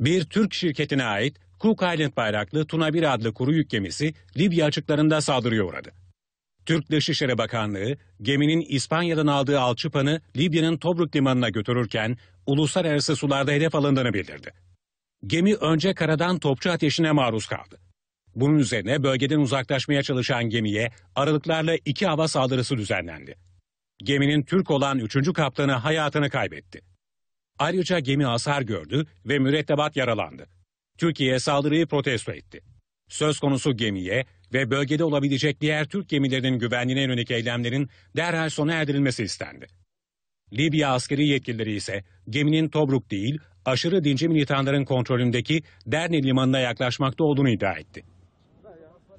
Bir Türk şirketine ait Cook Island bayraklı Tuna 1 adlı kuru yük gemisi Libya açıklarında saldırıya uğradı. Türk Dışişleri Bakanlığı geminin İspanya'dan aldığı alçıpanı Libya'nın Tobruk limanına götürürken uluslararası sularda hedef alındığını bildirdi. Gemi önce karadan topçu ateşine maruz kaldı. Bunun üzerine bölgeden uzaklaşmaya çalışan gemiye aralıklarla iki hava saldırısı düzenlendi. Geminin Türk olan üçüncü kaptanı hayatını kaybetti. Ayrıca gemi hasar gördü ve mürettebat yaralandı. Türkiye saldırıyı protesto etti. Söz konusu gemiye ve bölgede olabilecek diğer Türk gemilerinin güvenliğine yönelik eylemlerin derhal sona erdirilmesi istendi. Libya askeri yetkilileri ise geminin Tobruk değil, aşırı dinci militanların kontrolündeki Derni limanına yaklaşmakta olduğunu iddia etti.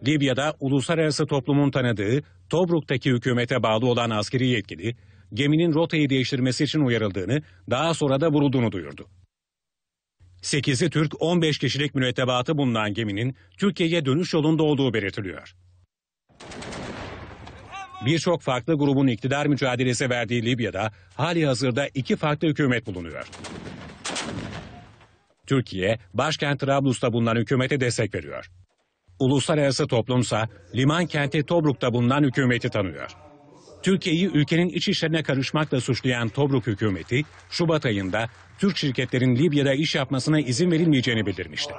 Libya'da uluslararası toplumun tanıdığı Tobruk'taki hükümete bağlı olan askeri yetkili, geminin rotayı değiştirmesi için uyarıldığını, daha sonra da vurulduğunu duyurdu. 8'i Türk 15 kişilik mürettebatı bulunan geminin Türkiye'ye dönüş yolunda olduğu belirtiliyor. Birçok farklı grubun iktidar mücadelesi verdiği Libya'da hali hazırda iki farklı hükümet bulunuyor. Türkiye, başkent Trablus'ta bulunan hükümete destek veriyor. Uluslararası toplumsa liman kenti Tobruk'ta bulunan hükümeti tanıyor. Türkiye'yi ülkenin iç işlerine karışmakla suçlayan Tobruk hükümeti, Şubat ayında Türk şirketlerin Libya'da iş yapmasına izin verilmeyeceğini bildirmişti.